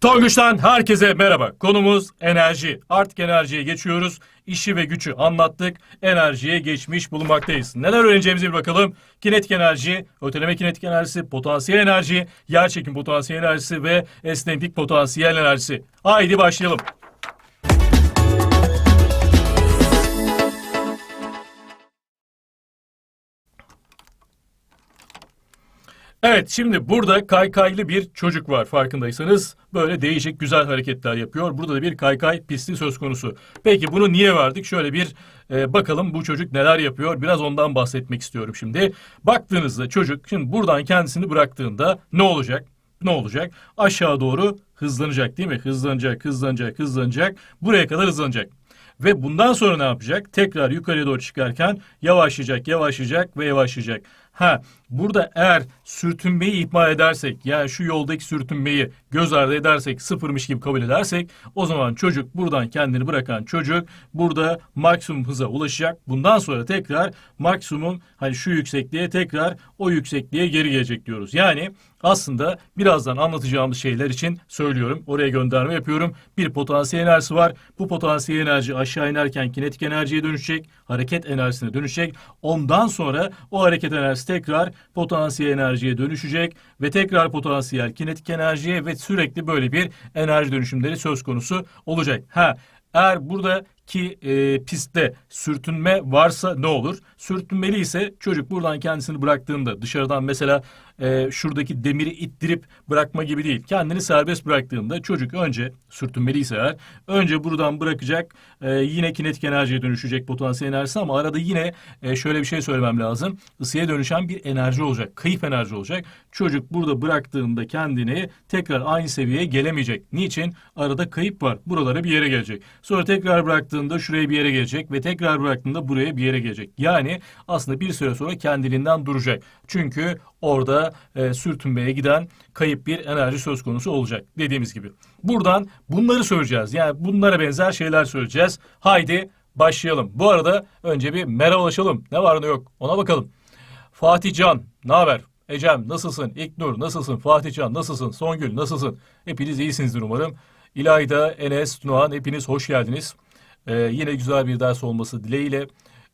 Tonguç'tan herkese merhaba. Konumuz enerji. Artık enerjiye geçiyoruz. İşi ve gücü anlattık. Enerjiye geçmiş bulunmaktayız. Neler öğreneceğimize bir bakalım. Kinetik enerji, öteleme kinetik enerjisi, potansiyel enerji, yerçekim potansiyel enerjisi ve esneklik potansiyel enerjisi. Haydi başlayalım. Evet şimdi burada kaykaylı bir çocuk var farkındaysanız. Böyle değişik güzel hareketler yapıyor. Burada da bir kaykay pisti söz konusu. Peki bunu niye verdik? Şöyle bir e, bakalım bu çocuk neler yapıyor. Biraz ondan bahsetmek istiyorum şimdi. Baktığınızda çocuk şimdi buradan kendisini bıraktığında ne olacak? Ne olacak? Aşağı doğru hızlanacak değil mi? Hızlanacak, hızlanacak, hızlanacak. Buraya kadar hızlanacak. Ve bundan sonra ne yapacak? Tekrar yukarıya doğru çıkarken yavaşlayacak, yavaşlayacak ve yavaşlayacak. Ha, burada eğer sürtünmeyi ihmal edersek, yani şu yoldaki sürtünmeyi göz ardı edersek, sıfırmış gibi kabul edersek, o zaman çocuk buradan kendini bırakan çocuk burada maksimum hıza ulaşacak. Bundan sonra tekrar maksimum hani şu yüksekliğe tekrar o yüksekliğe geri gelecek diyoruz. Yani aslında birazdan anlatacağımız şeyler için söylüyorum. Oraya gönderme yapıyorum. Bir potansiyel enerjisi var. Bu potansiyel enerji aşağı inerken kinetik enerjiye dönüşecek. Hareket enerjisine dönüşecek. Ondan sonra o hareket enerjisi tekrar potansiyel enerjiye dönüşecek ve tekrar potansiyel kinetik enerjiye ve sürekli böyle bir enerji dönüşümleri söz konusu olacak. Ha eğer buradaki e, pistte sürtünme varsa ne olur? Sürtünmeli ise çocuk buradan kendisini bıraktığında dışarıdan mesela e, şuradaki demiri ittirip bırakma gibi değil. Kendini serbest bıraktığında çocuk önce sürtünmeliyse eğer önce buradan bırakacak e, yine kinetik enerjiye dönüşecek potansiyel enerjisi ama arada yine e, şöyle bir şey söylemem lazım. Isıya dönüşen bir enerji olacak. Kayıp enerji olacak. Çocuk burada bıraktığında kendini tekrar aynı seviyeye gelemeyecek. Niçin? Arada kayıp var. Buralara bir yere gelecek. Sonra tekrar bıraktığında şuraya bir yere gelecek ve tekrar bıraktığında buraya bir yere gelecek. Yani aslında bir süre sonra kendiliğinden duracak. Çünkü orada e, sürtünmeye giden kayıp bir enerji söz konusu olacak dediğimiz gibi. Buradan bunları söyleyeceğiz. Yani bunlara benzer şeyler söyleyeceğiz. Haydi başlayalım. Bu arada önce bir merhabalaşalım. Ne var ne yok ona bakalım. Fatih Can, ne haber? Ecem nasılsın? İknur nasılsın? Fatih Can nasılsın? Songül nasılsın? Hepiniz iyisinizdir umarım. İlayda, Enes, Tunahan hepiniz hoş geldiniz. Ee, yine güzel bir ders olması dileğiyle.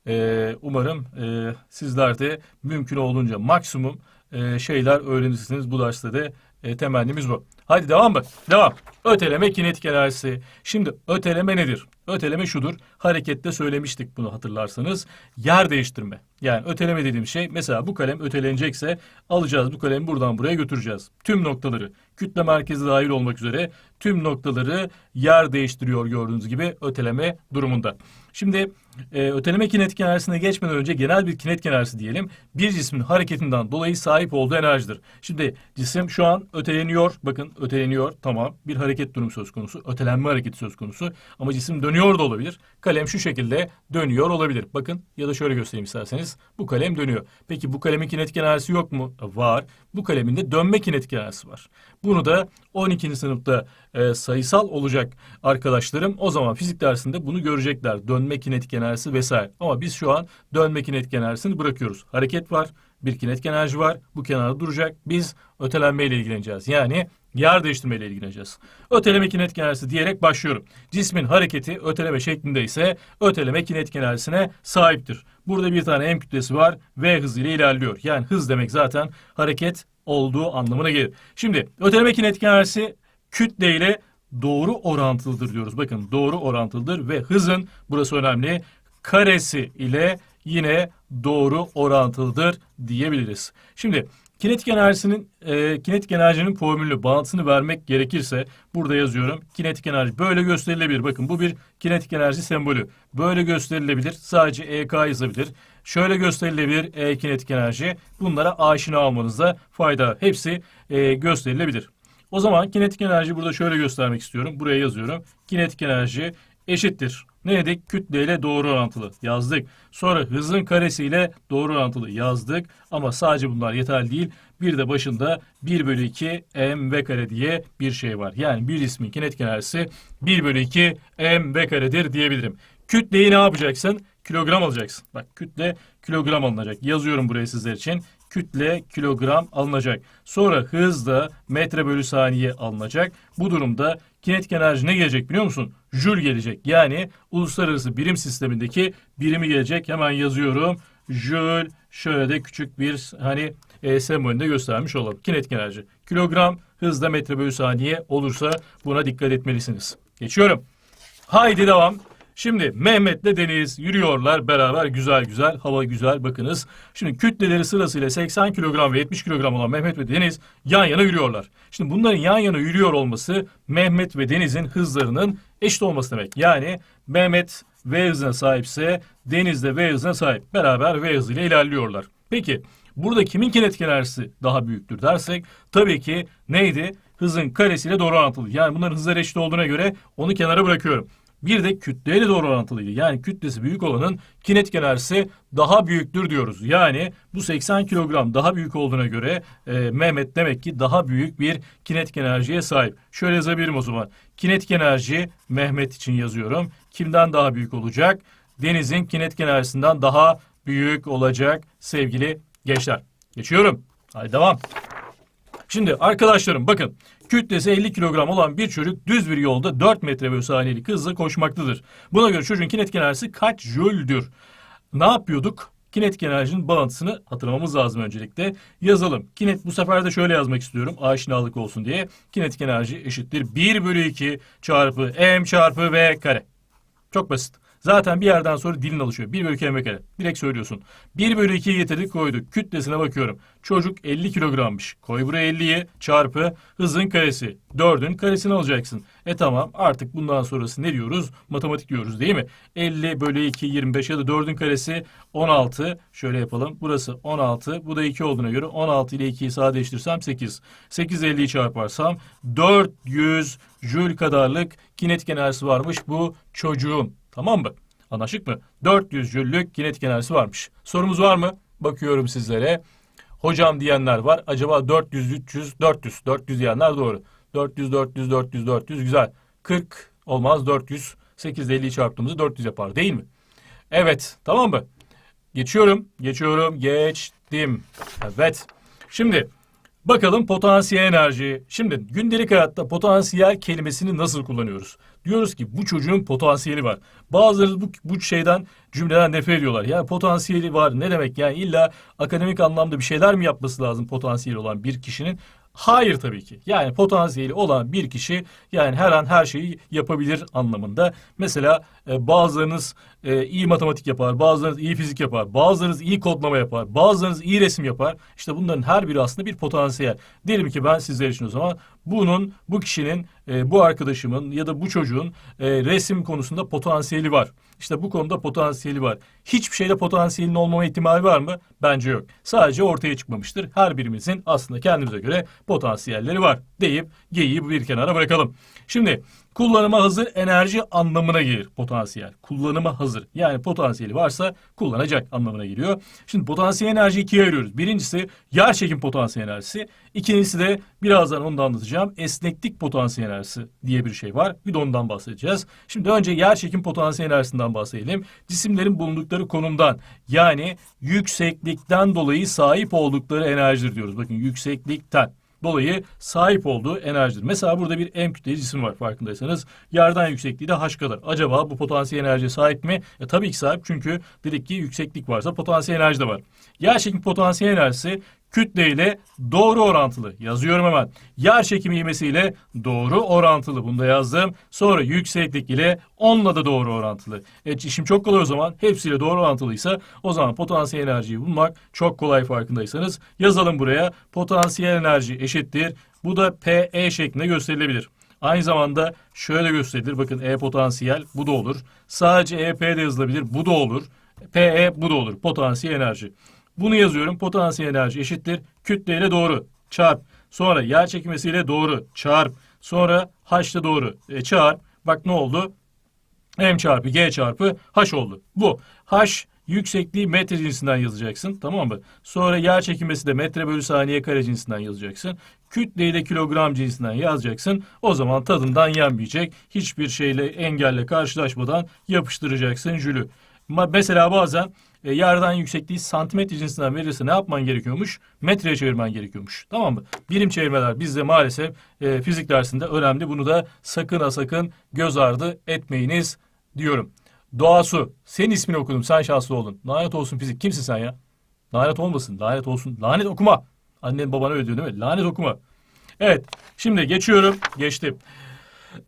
Ee, umarım e, sizler de mümkün olduğunca maksimum e, şeyler öğrenirsiniz bu derste de e, temennimiz bu. Hadi devam mı? Devam. Öteleme kinetik enerjisi. Şimdi öteleme nedir? Öteleme şudur. Harekette söylemiştik bunu hatırlarsanız. Yer değiştirme. Yani öteleme dediğim şey mesela bu kalem ötelenecekse alacağız bu kalemi buradan buraya götüreceğiz. Tüm noktaları kütle merkezi dahil olmak üzere tüm noktaları yer değiştiriyor gördüğünüz gibi öteleme durumunda. Şimdi e, öteleme kinetik enerjisine geçmeden önce genel bir kinetik enerjisi diyelim. Bir cismin hareketinden dolayı sahip olduğu enerjidir. Şimdi cisim şu an öteleniyor. Bakın öteleniyor. Tamam. Bir hareket durumu söz konusu. Ötelenme hareketi söz konusu. Ama cisim dönüyor da olabilir. Kalem şu şekilde dönüyor olabilir. Bakın ya da şöyle göstereyim isterseniz. Bu kalem dönüyor. Peki bu kalemin kinetik enerjisi yok mu? Var. Bu kalemin de dönme kinetik enerjisi var. Bunu da 12. sınıfta e, sayısal olacak arkadaşlarım o zaman fizik dersinde bunu görecekler. Dönme kinetik enerjisi vesaire. Ama biz şu an dönme kinetik enerjisini bırakıyoruz. Hareket var, bir kinetik enerji var. Bu kenarda duracak. Biz ötelenme ile ilgileneceğiz. Yani yer değiştirme ile ilgileneceğiz. Öteleme kinetik enerjisi diyerek başlıyorum. Cismin hareketi öteleme şeklinde ise öteleme kinetik enerjisine sahiptir. Burada bir tane m kütlesi var v hızıyla ilerliyor. Yani hız demek zaten hareket olduğu anlamına gelir. Şimdi öteleme kinetik enerjisi kütle ile doğru orantılıdır diyoruz. Bakın doğru orantılıdır ve hızın burası önemli karesi ile yine doğru orantılıdır diyebiliriz. Şimdi kinetik enerjisinin e, kinetik enerjinin formülü bağıntısını vermek gerekirse burada yazıyorum. Kinetik enerji böyle gösterilebilir. Bakın bu bir kinetik enerji sembolü. Böyle gösterilebilir. Sadece EK yazabilir. Şöyle gösterilebilir E kinetik enerji. Bunlara aşina olmanızda fayda. Hepsi e, gösterilebilir. O zaman kinetik enerji burada şöyle göstermek istiyorum. Buraya yazıyorum. Kinetik enerji eşittir. Ne dedik? Kütleyle doğru orantılı yazdık. Sonra hızın karesiyle doğru orantılı yazdık. Ama sadece bunlar yeterli değil. Bir de başında 1 bölü 2 mv kare diye bir şey var. Yani bir ismin kinetik enerjisi 1 bölü 2 mv karedir diyebilirim. Kütleyi ne yapacaksın? Kilogram alacaksın. Bak kütle kilogram alınacak. Yazıyorum buraya sizler için. Kütle kilogram alınacak. Sonra hız da metre bölü saniye alınacak. Bu durumda kinetik enerji ne gelecek biliyor musun? Joule gelecek. Yani uluslararası birim sistemindeki birimi gelecek. Hemen yazıyorum. Joule şöyle de küçük bir hani e, sembolünde göstermiş olalım. Kinetik enerji. Kilogram hızda metre bölü saniye olursa buna dikkat etmelisiniz. Geçiyorum. Haydi devam. Şimdi Mehmet'le Deniz yürüyorlar beraber güzel güzel hava güzel bakınız. Şimdi kütleleri sırasıyla 80 kilogram ve 70 kilogram olan Mehmet ve Deniz yan yana yürüyorlar. Şimdi bunların yan yana yürüyor olması Mehmet ve Deniz'in hızlarının eşit olması demek. Yani Mehmet V hızına sahipse Deniz de V hızına sahip. Beraber V hızıyla ilerliyorlar. Peki burada kimin kinetik enerjisi daha büyüktür dersek tabii ki neydi? Hızın karesiyle doğru orantılı. Yani bunların hızları eşit olduğuna göre onu kenara bırakıyorum. Bir de kütleyle doğru orantılıydı. Yani kütlesi büyük olanın kinetik enerjisi daha büyüktür diyoruz. Yani bu 80 kilogram daha büyük olduğuna göre e, Mehmet demek ki daha büyük bir kinetik enerjiye sahip. Şöyle yazabilirim o zaman. Kinetik enerji Mehmet için yazıyorum. Kimden daha büyük olacak? Deniz'in kinetik enerjisinden daha büyük olacak sevgili gençler. Geçiyorum. Hadi devam. Şimdi arkadaşlarım bakın kütlesi 50 kilogram olan bir çocuk düz bir yolda 4 metre bölü saniyelik hızla koşmaktadır. Buna göre çocuğun kinetik enerjisi kaç jüldür? Ne yapıyorduk? Kinetik enerjinin bağıntısını hatırlamamız lazım öncelikle. Yazalım. Kinet bu sefer de şöyle yazmak istiyorum. Aşinalık olsun diye. Kinetik enerji eşittir 1 bölü 2 çarpı m çarpı v kare. Çok basit. Zaten bir yerden sonra dilin alışıyor. 1 bölü 2 m kare. Direkt söylüyorsun. 1 bölü 2'yi getirdik koyduk. Kütlesine bakıyorum. Çocuk 50 kilogrammış. Koy buraya 50'yi çarpı hızın karesi. 4'ün karesini alacaksın. E tamam artık bundan sonrası ne diyoruz? Matematik diyoruz değil mi? 50 bölü 2 25 ya da 4'ün karesi 16. Şöyle yapalım. Burası 16. Bu da 2 olduğuna göre 16 ile 2'yi sadeleştirsem 8. 8 50'yi çarparsam 400 jül kadarlık kinetik enerjisi varmış bu çocuğun. Tamam mı? Anlaşık mı? 400 jüllük kinetik enerjisi varmış. Sorumuz var mı? Bakıyorum sizlere. Hocam diyenler var. Acaba 400, 300, 400. 400 diyenler doğru. 400, 400, 400, 400 güzel. 40 olmaz 400. 8 ile 50'yi çarptığımızda 400 yapar değil mi? Evet tamam mı? Geçiyorum, geçiyorum, geçtim. Evet. Şimdi bakalım potansiyel enerji. Şimdi gündelik hayatta potansiyel kelimesini nasıl kullanıyoruz? Diyoruz ki bu çocuğun potansiyeli var. Bazıları bu, bu şeyden cümleden nefret ediyorlar. Yani potansiyeli var ne demek? Yani illa akademik anlamda bir şeyler mi yapması lazım potansiyeli olan bir kişinin? Hayır tabii ki. Yani potansiyeli olan bir kişi yani her an her şeyi yapabilir anlamında. Mesela e, bazılarınız e, iyi matematik yapar, bazılarınız iyi fizik yapar, bazılarınız iyi kodlama yapar, bazılarınız iyi resim yapar. İşte bunların her biri aslında bir potansiyel. Diyelim ki ben sizler için o zaman bunun, bu kişinin, e, bu arkadaşımın ya da bu çocuğun e, resim konusunda potansiyeli var. İşte bu konuda potansiyeli var. Hiçbir şeyde potansiyelin olmama ihtimali var mı? Bence yok. Sadece ortaya çıkmamıştır. Her birimizin aslında kendimize göre potansiyelleri var deyip geyiği bir kenara bırakalım. Şimdi kullanıma hazır enerji anlamına gelir potansiyel. Kullanıma hazır. Yani potansiyeli varsa kullanacak anlamına geliyor. Şimdi potansiyel enerjiyi ikiye ayırıyoruz. Birincisi yer çekim potansiyel enerjisi. İkincisi de birazdan onu da anlatacağım. Esneklik potansiyel enerjisi diye bir şey var. Bir de ondan bahsedeceğiz. Şimdi önce yer çekim potansiyel enerjisinden bahsedelim. Cisimlerin bulundukları konumdan yani yükseklikten dolayı sahip oldukları enerjidir diyoruz. Bakın yükseklikten dolayı sahip olduğu enerjidir. Mesela burada bir M kütleli cisim var farkındaysanız. Yerden yüksekliği de H kadar. Acaba bu potansiyel enerjiye sahip mi? E, tabii ki sahip çünkü dedik ki yükseklik varsa potansiyel enerji de var. Yer çekim potansiyel enerjisi kütle ile doğru orantılı. Yazıyorum hemen. Yer çekimi ivmesiyle doğru orantılı. Bunu da yazdım. Sonra yükseklik ile onunla da doğru orantılı. Evet işim çok kolay o zaman. Hepsiyle doğru orantılıysa o zaman potansiyel enerjiyi bulmak çok kolay farkındaysanız. Yazalım buraya. Potansiyel enerji eşittir. Bu da PE şeklinde gösterilebilir. Aynı zamanda şöyle gösterilir. Bakın E potansiyel bu da olur. Sadece EP de yazılabilir. Bu da olur. PE bu da olur. Potansiyel enerji. Bunu yazıyorum. Potansiyel enerji eşittir. Kütle ile doğru. Çarp. Sonra yer çekmesiyle doğru. Çarp. Sonra H ile doğru. E, çarp. Bak ne oldu? M çarpı G çarpı H oldu. Bu. H yüksekliği metre cinsinden yazacaksın. Tamam mı? Sonra yer çekilmesi de metre bölü saniye kare cinsinden yazacaksın. Kütleyi de kilogram cinsinden yazacaksın. O zaman tadından yenmeyecek. Hiçbir şeyle engelle karşılaşmadan yapıştıracaksın jülü. Mesela bazen e, yerden yüksekliği santimetre cinsinden verirse ne yapman gerekiyormuş? Metreye çevirmen gerekiyormuş. Tamam mı? Birim çevirmeler bizde maalesef e, fizik dersinde önemli. Bunu da sakın ha sakın göz ardı etmeyiniz diyorum. Doğasu. Senin ismini okudum. Sen şanslı oldun. Lanet olsun fizik. Kimsin sen ya? Lanet olmasın. Lanet olsun. Lanet okuma. Annen babana öyle değil mi? Lanet okuma. Evet. Şimdi geçiyorum. Geçtim.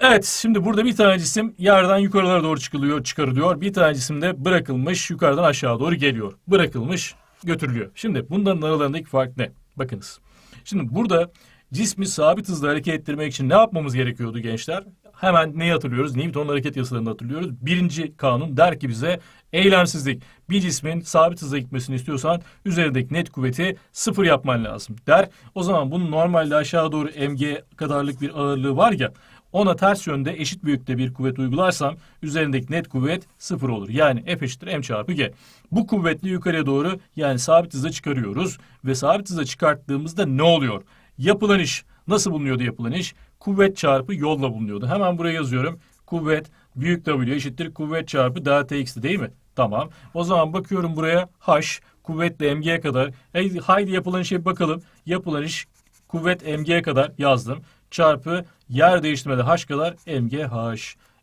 Evet şimdi burada bir tane cisim yerden yukarılara doğru çıkılıyor, çıkarılıyor. Bir tane cisim de bırakılmış yukarıdan aşağı doğru geliyor. Bırakılmış götürülüyor. Şimdi bunların aralarındaki fark ne? Bakınız. Şimdi burada cismi sabit hızla hareket ettirmek için ne yapmamız gerekiyordu gençler? Hemen neyi hatırlıyoruz? Newton'un hareket yasalarını hatırlıyoruz. Birinci kanun der ki bize eylemsizlik. Bir cismin sabit hızla gitmesini istiyorsan üzerindeki net kuvveti sıfır yapman lazım der. O zaman bunun normalde aşağı doğru mg kadarlık bir ağırlığı var ya ona ters yönde eşit büyüklükte bir kuvvet uygularsam üzerindeki net kuvvet sıfır olur. Yani F eşittir m çarpı g. Bu kuvvetli yukarıya doğru yani sabit hıza çıkarıyoruz ve sabit hıza çıkarttığımızda ne oluyor? Yapılan iş nasıl bulunuyordu yapılan iş? Kuvvet çarpı yolla bulunuyordu. Hemen buraya yazıyorum. Kuvvet büyük W eşittir kuvvet çarpı delta x'ti değil mi? Tamam. O zaman bakıyorum buraya h kuvvetle mg'ye kadar. E, haydi yapılan işe bakalım. Yapılan iş kuvvet mg'ye kadar yazdım. Çarpı yer değiştirmede h kadar mgh.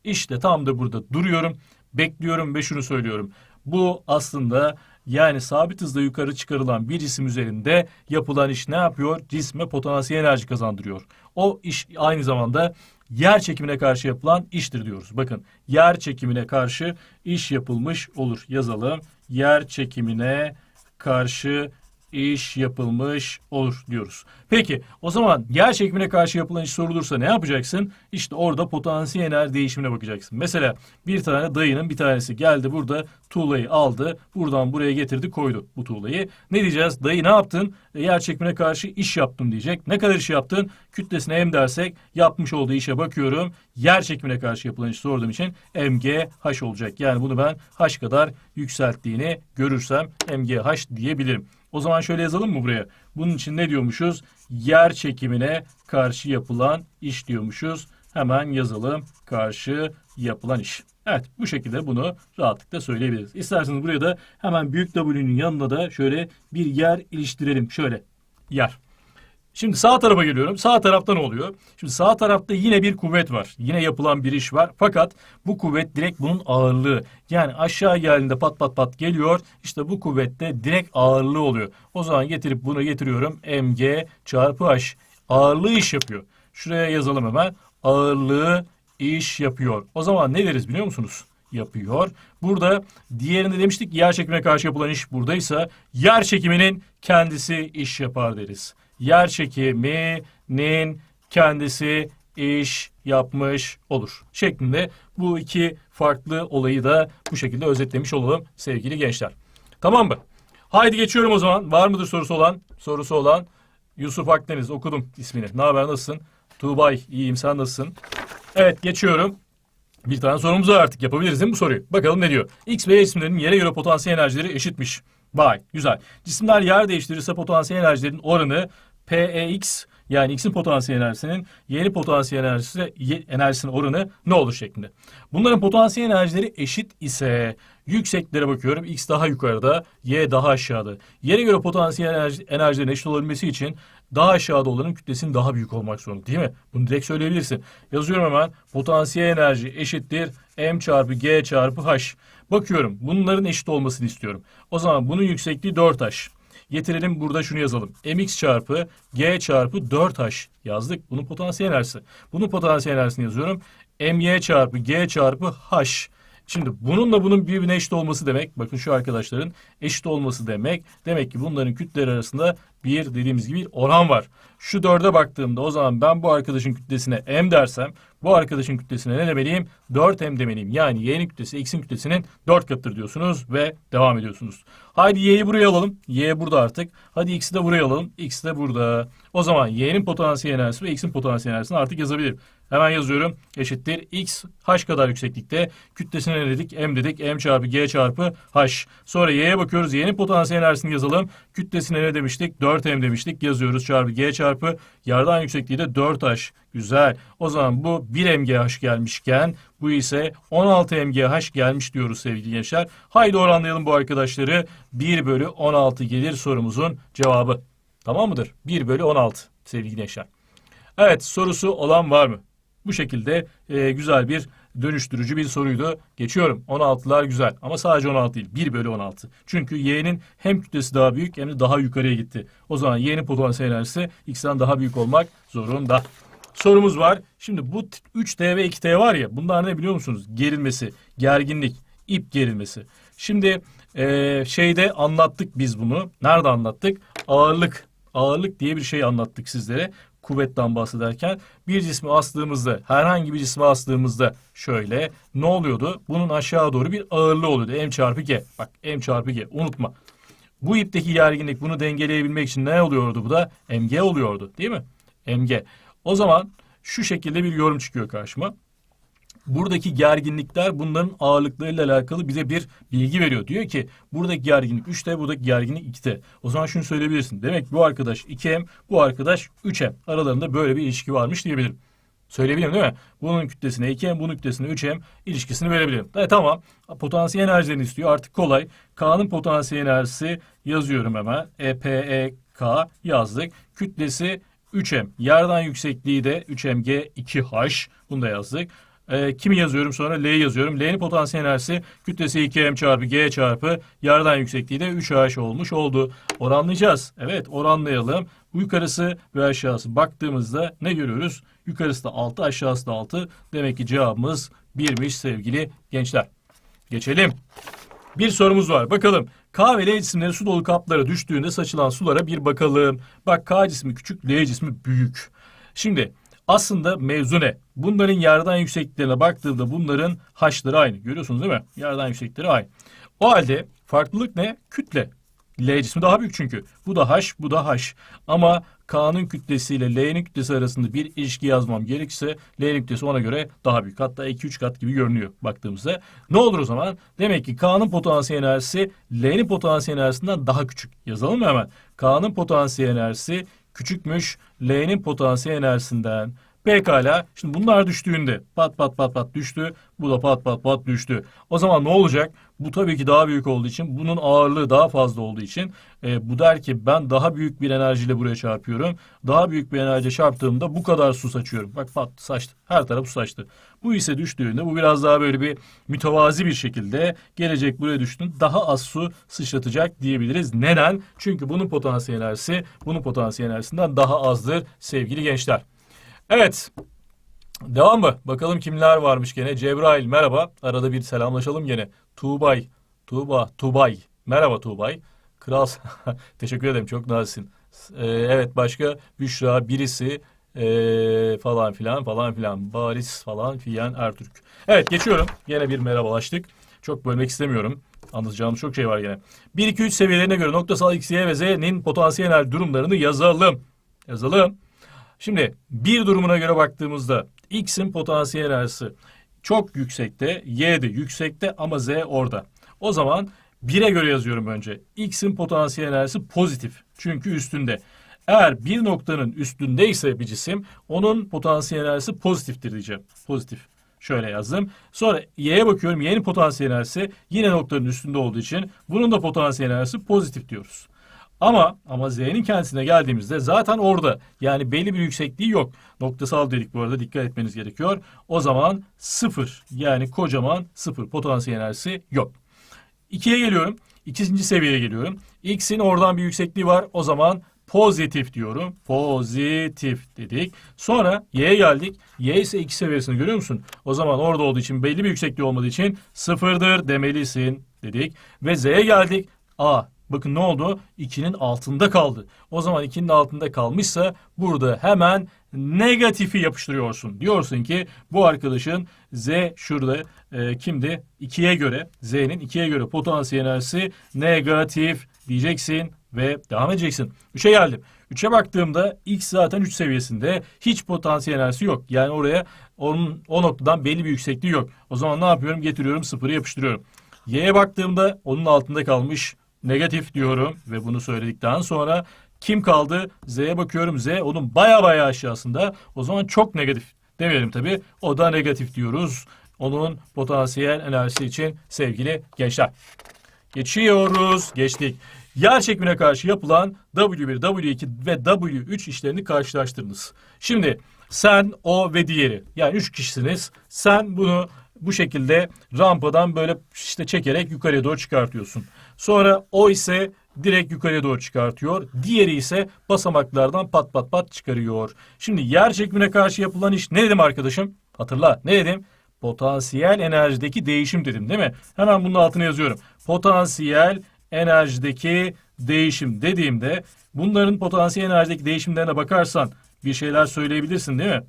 İşte tam da burada duruyorum. Bekliyorum ve şunu söylüyorum. Bu aslında yani sabit hızla yukarı çıkarılan bir cisim üzerinde yapılan iş ne yapıyor? Cisme potansiyel enerji kazandırıyor. O iş aynı zamanda yer çekimine karşı yapılan iştir diyoruz. Bakın yer çekimine karşı iş yapılmış olur. Yazalım. Yer çekimine karşı iş yapılmış olur diyoruz. Peki o zaman yer çekimine karşı yapılan iş sorulursa ne yapacaksın? İşte orada potansiyel enerji değişimine bakacaksın. Mesela bir tane dayının bir tanesi geldi burada tuğlayı aldı. Buradan buraya getirdi koydu bu tuğlayı. Ne diyeceğiz? Dayı ne yaptın? E, yer çekimine karşı iş yaptım diyecek. Ne kadar iş yaptın? Kütlesine m dersek yapmış olduğu işe bakıyorum. Yer çekimine karşı yapılan iş sorduğum için mgh olacak. Yani bunu ben h kadar yükselttiğini görürsem mgh diyebilirim. O zaman şöyle yazalım mı buraya? Bunun için ne diyormuşuz? Yer çekimine karşı yapılan iş diyormuşuz. Hemen yazalım. Karşı yapılan iş. Evet bu şekilde bunu rahatlıkla söyleyebiliriz. İsterseniz buraya da hemen büyük W'nün yanına da şöyle bir yer iliştirelim. Şöyle yer. Şimdi sağ tarafa geliyorum. Sağ tarafta ne oluyor? Şimdi sağ tarafta yine bir kuvvet var. Yine yapılan bir iş var. Fakat bu kuvvet direkt bunun ağırlığı. Yani aşağı geldiğinde pat pat pat geliyor. İşte bu kuvvette direkt ağırlığı oluyor. O zaman getirip bunu getiriyorum. mg çarpı h. Ağırlığı iş yapıyor. Şuraya yazalım hemen. Ağırlığı iş yapıyor. O zaman ne deriz biliyor musunuz? yapıyor. Burada diğerinde demiştik yer çekimine karşı yapılan iş buradaysa yer çekiminin kendisi iş yapar deriz yer çekiminin kendisi iş yapmış olur. Şeklinde bu iki farklı olayı da bu şekilde özetlemiş olalım sevgili gençler. Tamam mı? Haydi geçiyorum o zaman. Var mıdır sorusu olan? Sorusu olan Yusuf Akdeniz okudum ismini. Ne haber nasılsın? Tuğbay iyiyim sen nasılsın? Evet geçiyorum. Bir tane sorumuz var artık yapabiliriz değil mi bu soruyu? Bakalım ne diyor? X ve Y cisimlerinin yere göre potansiyel enerjileri eşitmiş. Vay güzel. Cisimler yer değiştirirse potansiyel enerjilerin oranı PEX yani X'in potansiyel enerjisinin Y'nin potansiyel enerjisi, enerjisinin oranı ne olur şeklinde. Bunların potansiyel enerjileri eşit ise yükseklere bakıyorum. X daha yukarıda, Y daha aşağıda. Yere göre potansiyel enerji, enerjilerin eşit olabilmesi için daha aşağıda olanın kütlesinin daha büyük olmak zorunda değil mi? Bunu direkt söyleyebilirsin. Yazıyorum hemen. Potansiyel enerji eşittir M çarpı G çarpı H. Bakıyorum bunların eşit olmasını istiyorum. O zaman bunun yüksekliği 4H. Getirelim burada şunu yazalım. mx çarpı g çarpı 4h yazdık. Bunun potansiyel enerjisi. Bunun potansiyel enerjisini yazıyorum. my çarpı g çarpı h. Şimdi bununla bunun birbirine eşit olması demek. Bakın şu arkadaşların eşit olması demek. Demek ki bunların kütleleri arasında bir dediğimiz gibi oran var. Şu dörde baktığımda o zaman ben bu arkadaşın kütlesine m dersem bu arkadaşın kütlesine ne demeliyim? 4m demeliyim. Yani y'nin kütlesi x'in kütlesinin 4 katıdır diyorsunuz ve devam ediyorsunuz. Haydi y'yi buraya alalım. y burada artık. Hadi x'i de buraya alalım. x de burada. O zaman y'nin potansiyel enerjisi ve x'in potansiyel enerjisini artık yazabilirim. Hemen yazıyorum. Eşittir x h kadar yükseklikte. Kütlesine ne dedik? M dedik. M çarpı g çarpı h. Sonra y'ye bakıyoruz. Y'nin potansiyel enerjisini yazalım. Kütlesine ne demiştik? 4 4m demiştik. Yazıyoruz çarpı g çarpı yerden yüksekliği de 4h. Güzel. O zaman bu 1 mgh gelmişken bu ise 16 mgh gelmiş diyoruz sevgili gençler. Haydi oranlayalım bu arkadaşları. 1 bölü 16 gelir sorumuzun cevabı. Tamam mıdır? 1 bölü 16 sevgili gençler. Evet sorusu olan var mı? Bu şekilde e, güzel bir dönüştürücü bir soruydu. Geçiyorum. 16'lar güzel ama sadece 16 değil. 1 bölü 16. Çünkü y'nin hem kütlesi daha büyük hem de daha yukarıya gitti. O zaman y'nin potansiyel enerjisi x'ten daha büyük olmak zorunda. Sorumuz var. Şimdi bu 3T ve 2T var ya bunlar ne biliyor musunuz? Gerilmesi, gerginlik, ip gerilmesi. Şimdi e, şeyde anlattık biz bunu. Nerede anlattık? Ağırlık. Ağırlık diye bir şey anlattık sizlere kuvvetten bahsederken bir cismi astığımızda herhangi bir cismi astığımızda şöyle ne oluyordu? Bunun aşağı doğru bir ağırlığı oluyordu. M çarpı G. Bak M çarpı G unutma. Bu ipteki gerginlik bunu dengeleyebilmek için ne oluyordu bu da? MG oluyordu değil mi? MG. O zaman şu şekilde bir yorum çıkıyor karşıma. Buradaki gerginlikler bunların ağırlıklarıyla alakalı bize bir bilgi veriyor. Diyor ki buradaki gerginlik 3T, buradaki gerginlik 2T. O zaman şunu söyleyebilirsin. Demek bu arkadaş 2M, bu arkadaş 3M. Aralarında böyle bir ilişki varmış diyebilirim. Söyleyebilirim değil mi? Bunun kütlesine 2M, bunun kütlesine 3M ilişkisini verebilirim. E, tamam. Potansiyel enerjilerini istiyor. Artık kolay. K'nın potansiyel enerjisi yazıyorum hemen. EPEK yazdık. Kütlesi 3M. Yerden yüksekliği de 3mg 2h. Bunu da yazdık. E, kimi yazıyorum sonra L yazıyorum. L'nin potansiyel enerjisi kütlesi 2m çarpı g çarpı yerden yüksekliği de 3h olmuş oldu. Oranlayacağız. Evet oranlayalım. Yukarısı ve aşağısı baktığımızda ne görüyoruz? Yukarısı da 6 aşağısı da 6. Demek ki cevabımız 1'miş sevgili gençler. Geçelim. Bir sorumuz var. Bakalım. K ve L cisimleri su dolu kaplara düştüğünde saçılan sulara bir bakalım. Bak K cismi küçük, L cismi büyük. Şimdi aslında mevzu ne? Bunların yerden yüksekliklerine baktığımda bunların haşları aynı. Görüyorsunuz değil mi? Yerden yükseklikleri aynı. O halde farklılık ne? Kütle. L cismi daha büyük çünkü. Bu da H, bu da H. Ama K'nın kütlesiyle L'nin kütlesi arasında bir ilişki yazmam gerekirse L'nin kütlesi ona göre daha büyük. Hatta 2-3 kat gibi görünüyor baktığımızda. Ne olur o zaman? Demek ki K'nın potansiyel enerjisi L'nin potansiyel enerjisinden daha küçük. Yazalım mı hemen? K'nın potansiyel enerjisi küçükmüş L'nin potansiyel enerjisinden. Pekala. Şimdi bunlar düştüğünde pat pat pat pat düştü. Bu da pat pat pat düştü. O zaman ne olacak? Bu tabii ki daha büyük olduğu için bunun ağırlığı daha fazla olduğu için e, bu der ki ben daha büyük bir enerjiyle buraya çarpıyorum. Daha büyük bir enerji çarptığımda bu kadar su saçıyorum. Bak pat saçtı. Her taraf su saçtı. Bu ise düştüğünde bu biraz daha böyle bir mütevazi bir şekilde gelecek buraya düştüğünde daha az su sıçratacak diyebiliriz. Neden? Çünkü bunun potansiyel enerjisi bunun potansiyel enerjisinden daha azdır sevgili gençler. Evet. Devam mı? Bakalım kimler varmış gene. Cebrail merhaba. Arada bir selamlaşalım gene. Tuğbay. Tuğba. Tuğbay. Merhaba Tuğbay. Kral. Teşekkür ederim. Çok naziksin. Ee, evet başka Büşra birisi ee, falan filan falan filan. Baris falan filan Ertürk. Evet geçiyorum. Gene bir merhabalaştık. Çok bölmek istemiyorum. Anlatacağımız çok şey var gene. 1, 2, 3 seviyelerine göre noktasal X, Y ve Z'nin potansiyel durumlarını yazalım. Yazalım. Şimdi bir durumuna göre baktığımızda X'in potansiyel enerjisi çok yüksekte, Y de yüksekte ama Z orada. O zaman 1'e göre yazıyorum önce. X'in potansiyel enerjisi pozitif. Çünkü üstünde. Eğer bir noktanın üstündeyse bir cisim onun potansiyel enerjisi pozitiftir diyeceğim. Pozitif. Şöyle yazdım. Sonra Y'ye bakıyorum. Y'nin potansiyel enerjisi yine noktanın üstünde olduğu için bunun da potansiyel enerjisi pozitif diyoruz. Ama ama Z'nin kendisine geldiğimizde zaten orada yani belli bir yüksekliği yok. Noktasal dedik bu arada dikkat etmeniz gerekiyor. O zaman sıfır yani kocaman sıfır potansiyel enerjisi yok. İkiye geliyorum. İkinci seviyeye geliyorum. X'in oradan bir yüksekliği var. O zaman pozitif diyorum. Pozitif dedik. Sonra Y'ye geldik. Y ise iki seviyesini görüyor musun? O zaman orada olduğu için belli bir yüksekliği olmadığı için sıfırdır demelisin dedik. Ve Z'ye geldik. A Bakın ne oldu? 2'nin altında kaldı. O zaman 2'nin altında kalmışsa burada hemen negatifi yapıştırıyorsun. Diyorsun ki bu arkadaşın Z şurada e, kimdi? 2'ye göre Z'nin 2'ye göre potansiyel enerjisi negatif diyeceksin ve devam edeceksin. 3'e geldim. 3'e baktığımda X zaten 3 seviyesinde. Hiç potansiyel enerjisi yok. Yani oraya onun, o noktadan belli bir yüksekliği yok. O zaman ne yapıyorum? Getiriyorum sıfırı yapıştırıyorum. Y'ye baktığımda onun altında kalmış negatif diyorum ve bunu söyledikten sonra Kim kaldı? Z'ye bakıyorum. Z onun baya baya aşağısında. O zaman çok negatif demeyelim tabii. O da negatif diyoruz. Onun potansiyel enerjisi için sevgili gençler. Geçiyoruz. Geçtik. Yer çekimine karşı yapılan W1, W2 ve W3 işlerini karşılaştırınız. Şimdi sen, o ve diğeri. Yani üç kişisiniz. Sen bunu bu şekilde rampadan böyle işte çekerek yukarıya doğru çıkartıyorsun. Sonra o ise direkt yukarıya doğru çıkartıyor. Diğeri ise basamaklardan pat pat pat çıkarıyor. Şimdi yer çekimine karşı yapılan iş ne dedim arkadaşım? Hatırla ne dedim? Potansiyel enerjideki değişim dedim değil mi? Hemen bunun altına yazıyorum. Potansiyel enerjideki değişim dediğimde bunların potansiyel enerjideki değişimlerine bakarsan bir şeyler söyleyebilirsin değil mi?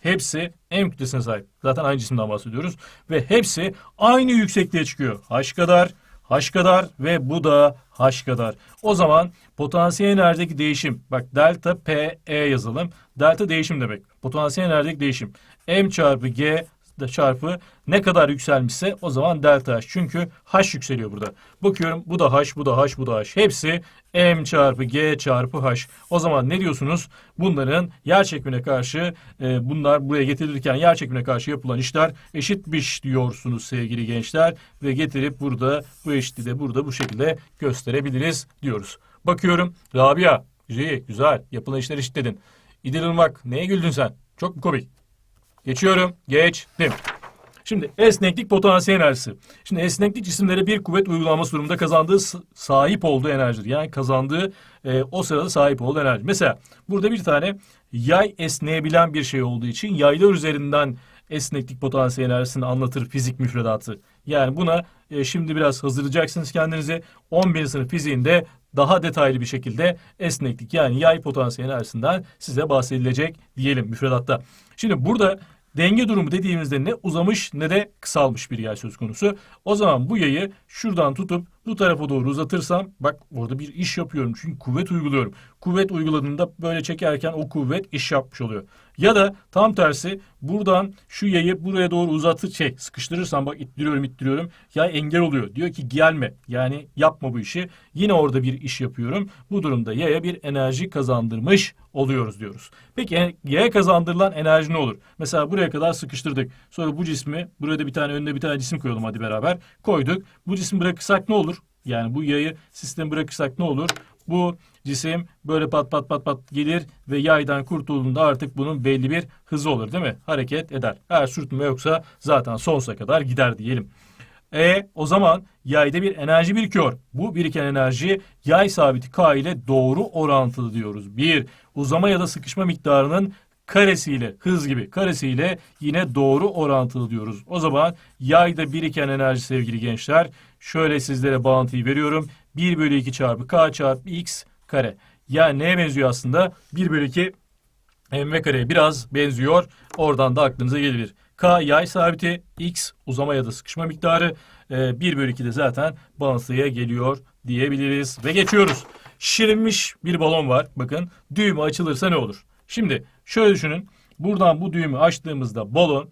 Hepsi M kütlesine sahip. Zaten aynı cisimden bahsediyoruz. Ve hepsi aynı yüksekliğe çıkıyor. H kadar, H kadar ve bu da H kadar. O zaman potansiyel enerjideki değişim. Bak delta P E yazalım. Delta değişim demek. Potansiyel enerjideki değişim. M çarpı G çarpı ne kadar yükselmişse o zaman delta H. Çünkü H yükseliyor burada. Bakıyorum bu da H, bu da H, bu da H. Hepsi M çarpı G çarpı H. O zaman ne diyorsunuz? Bunların yer çekimine karşı e, bunlar buraya getirilirken yer çekimine karşı yapılan işler eşitmiş diyorsunuz sevgili gençler. Ve getirip burada bu eşitliği de burada bu şekilde gösterebiliriz diyoruz. Bakıyorum Rabia, iyi, güzel yapılan işler eşitledin. İdil Irmak, neye güldün sen? Çok mu komik? Geçiyorum. Geçtim. Şimdi esneklik potansiyel enerjisi. Şimdi esneklik cisimlere bir kuvvet uygulanması durumunda kazandığı sahip olduğu enerjidir. Yani kazandığı e, o sırada sahip olduğu enerji. Mesela burada bir tane yay esneyebilen bir şey olduğu için yaylar üzerinden esneklik potansiyel enerjisini anlatır fizik müfredatı. Yani buna e, şimdi biraz hazırlayacaksınız kendinizi. 11. sınıf fiziğinde daha detaylı bir şekilde esneklik yani yay potansiyel enerjisinden size bahsedilecek diyelim müfredatta. Şimdi burada denge durumu dediğimizde ne uzamış ne de kısalmış bir yay söz konusu. O zaman bu yayı şuradan tutup bu tarafa doğru uzatırsam bak orada bir iş yapıyorum çünkü kuvvet uyguluyorum. Kuvvet uyguladığında böyle çekerken o kuvvet iş yapmış oluyor. Ya da tam tersi buradan şu yayı buraya doğru uzatır şey sıkıştırırsam bak ittiriyorum ittiriyorum yay engel oluyor. Diyor ki gelme yani yapma bu işi. Yine orada bir iş yapıyorum. Bu durumda yaya bir enerji kazandırmış oluyoruz diyoruz. Peki e, yaya kazandırılan enerji ne olur? Mesela buraya kadar sıkıştırdık. Sonra bu cismi buraya da bir tane önüne bir tane cisim koyalım hadi beraber. Koyduk. Bu cismi bırakırsak ne olur? Yani bu yayı sistem bırakırsak ne olur? Bu cisim böyle pat pat pat pat gelir ve yaydan kurtulduğunda artık bunun belli bir hızı olur değil mi? Hareket eder. Eğer sürtünme yoksa zaten sonsuza kadar gider diyelim. E o zaman yayda bir enerji birikiyor. Bu biriken enerji yay sabiti K ile doğru orantılı diyoruz. Bir, uzama ya da sıkışma miktarının karesiyle, hız gibi karesiyle yine doğru orantılı diyoruz. O zaman yayda biriken enerji sevgili gençler, şöyle sizlere bağıntıyı veriyorum. 1 bölü 2 çarpı K çarpı X kare. Yani neye benziyor aslında? 1 bölü 2 mv kareye biraz benziyor. Oradan da aklınıza gelir. K yay sabiti, X uzama ya da sıkışma miktarı, e, 1 bölü 2 de zaten bağıntılıya geliyor diyebiliriz. Ve geçiyoruz. Şirinmiş bir balon var. Bakın düğümü açılırsa ne olur? Şimdi şöyle düşünün. Buradan bu düğümü açtığımızda balon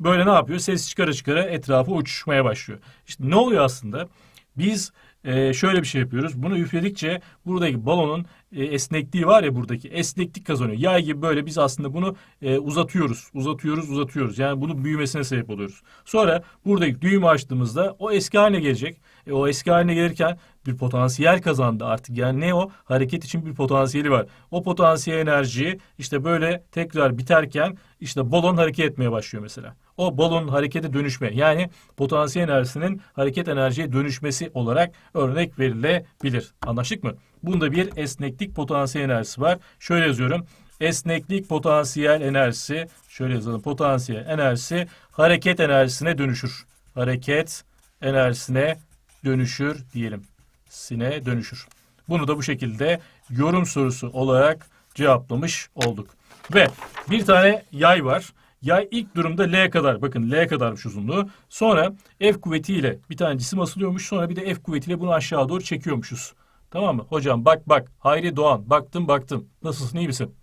böyle ne yapıyor? Ses çıkara çıkara etrafı uçuşmaya başlıyor. İşte ne oluyor aslında? Biz e, şöyle bir şey yapıyoruz. Bunu üfledikçe buradaki balonun e, esnekliği var ya buradaki esneklik kazanıyor. Yay gibi böyle biz aslında bunu e, uzatıyoruz, uzatıyoruz, uzatıyoruz. Yani bunun büyümesine sebep oluyoruz. Sonra buradaki düğümü açtığımızda o eski haline gelecek. E, o eski haline gelirken bir potansiyel kazandı artık. Yani ne o? Hareket için bir potansiyeli var. O potansiyel enerjiyi işte böyle tekrar biterken işte balon hareket etmeye başlıyor mesela. O balonun harekete dönüşme yani potansiyel enerjisinin hareket enerjiye dönüşmesi olarak örnek verilebilir. Anlaştık mı? Bunda bir esneklik potansiyel enerjisi var. Şöyle yazıyorum. Esneklik potansiyel enerjisi şöyle yazalım. Potansiyel enerjisi hareket enerjisine dönüşür. Hareket enerjisine dönüşür diyelim. Sine dönüşür. Bunu da bu şekilde yorum sorusu olarak cevaplamış olduk. Ve bir tane yay var. Yay ilk durumda L kadar bakın L kadarmış uzunluğu. Sonra F kuvvetiyle bir tane cisim asılıyormuş. Sonra bir de F kuvvetiyle bunu aşağı doğru çekiyormuşuz. Tamam mı? Hocam bak bak. Hayri Doğan. Baktım baktım. Nasılsın iyi misin?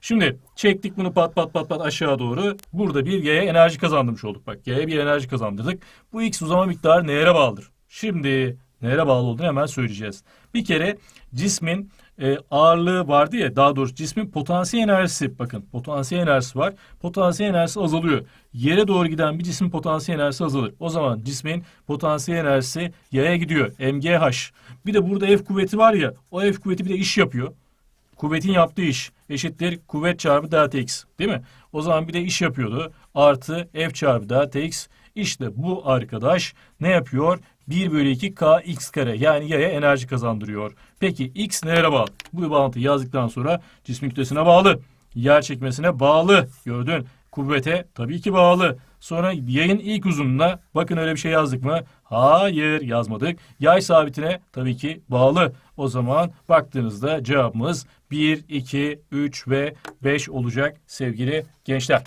Şimdi çektik bunu pat pat pat pat aşağı doğru. Burada bir Y'ye enerji kazandırmış olduk. Bak Y'ye bir enerji kazandırdık. Bu X uzama miktarı neye bağlıdır? Şimdi neye bağlı olduğunu hemen söyleyeceğiz. Bir kere cismin e, ağırlığı vardı ya daha doğrusu cismin potansiyel enerjisi bakın potansiyel enerjisi var. Potansiyel enerjisi azalıyor. Yere doğru giden bir cismin potansiyel enerjisi azalır. O zaman cismin potansiyel enerjisi yaya gidiyor. MGH. Bir de burada F kuvveti var ya o F kuvveti bir de iş yapıyor. Kuvvetin yaptığı iş eşittir kuvvet çarpı delta x değil mi? O zaman bir de iş yapıyordu. Artı f çarpı delta x. İşte bu arkadaş ne yapıyor? 1 bölü 2 k x kare yani yaya enerji kazandırıyor. Peki x nelere bağlı? Bu bağıntıyı yazdıktan sonra cismin kütlesine bağlı. Yer çekmesine bağlı. Gördün. Kuvvete tabii ki bağlı. Sonra yayın ilk uzunluğuna bakın öyle bir şey yazdık mı? Hayır yazmadık. Yay sabitine tabii ki bağlı. O zaman baktığınızda cevabımız 1, 2, 3 ve 5 olacak sevgili gençler.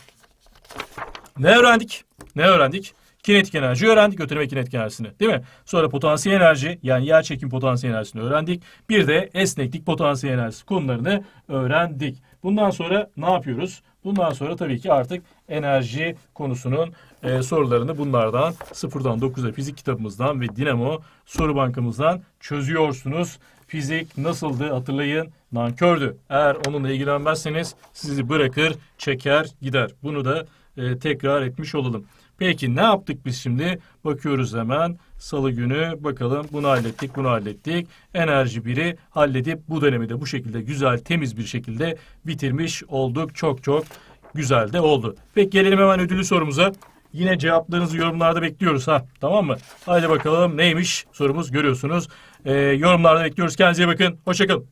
Ne öğrendik? Ne öğrendik? Kinetik enerji öğrendik, götürme kinetik enerjisini değil mi? Sonra potansiyel enerji yani yer çekim potansiyel enerjisini öğrendik. Bir de esneklik potansiyel enerjisi konularını öğrendik. Bundan sonra ne yapıyoruz? Bundan sonra tabii ki artık enerji konusunun e, sorularını bunlardan sıfırdan 9'a fizik kitabımızdan ve Dinamo soru bankamızdan çözüyorsunuz. Fizik nasıldı hatırlayın nankördü. Eğer onunla ilgilenmezseniz sizi bırakır çeker gider. Bunu da e, tekrar etmiş olalım. Peki ne yaptık biz şimdi? Bakıyoruz hemen salı günü bakalım bunu hallettik bunu hallettik. Enerji biri halledip bu dönemi de bu şekilde güzel temiz bir şekilde bitirmiş olduk. Çok çok güzel de oldu. Peki gelelim hemen ödüllü sorumuza. Yine cevaplarınızı yorumlarda bekliyoruz ha. Tamam mı? Haydi bakalım neymiş sorumuz görüyorsunuz. Ee, yorumlarda bekliyoruz. Kendinize bakın. Hoşçakalın.